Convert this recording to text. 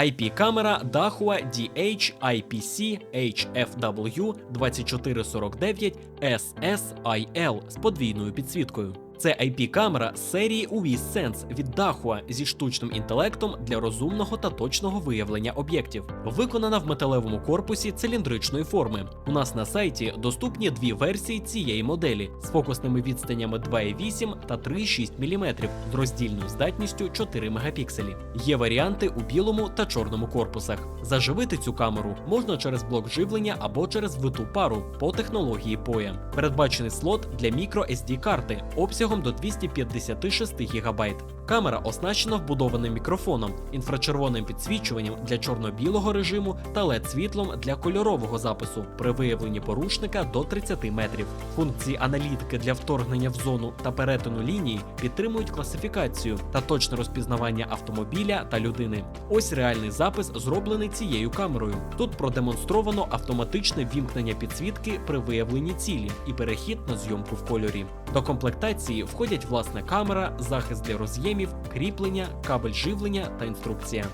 IP-камера Dahua DH IPC HFW 2449 SSIL з подвійною підсвіткою. Це IP-камера серії UV Sense від Dahua зі штучним інтелектом для розумного та точного виявлення об'єктів. Виконана в металевому корпусі циліндричної форми. У нас на сайті доступні дві версії цієї моделі з фокусними відстанями 2,8 та 3,6 мм з роздільною здатністю 4 мегапікселі. Є варіанти у білому та чорному корпусах. Заживити цю камеру можна через блок живлення або через виту пару по технології POE. Передбачений слот для microSD карти обсягом до 256 ГБ. Камера оснащена вбудованим мікрофоном, інфрачервоним підсвічуванням для чорно-білого режиму та led світлом для кольорового запису при виявленні порушника до 30 метрів. Функції аналітики для вторгнення в зону та перетину лінії підтримують класифікацію та точне розпізнавання автомобіля та людини. Ось реальний запис, зроблений цією камерою. Тут продемонстровано автоматичне вімкнення підсвітки при виявленні цілі і перехід на зйомку в кольорі. До комплектації входять власна камера, захист для роз'ємів, кріплення, кабель живлення та інструкція.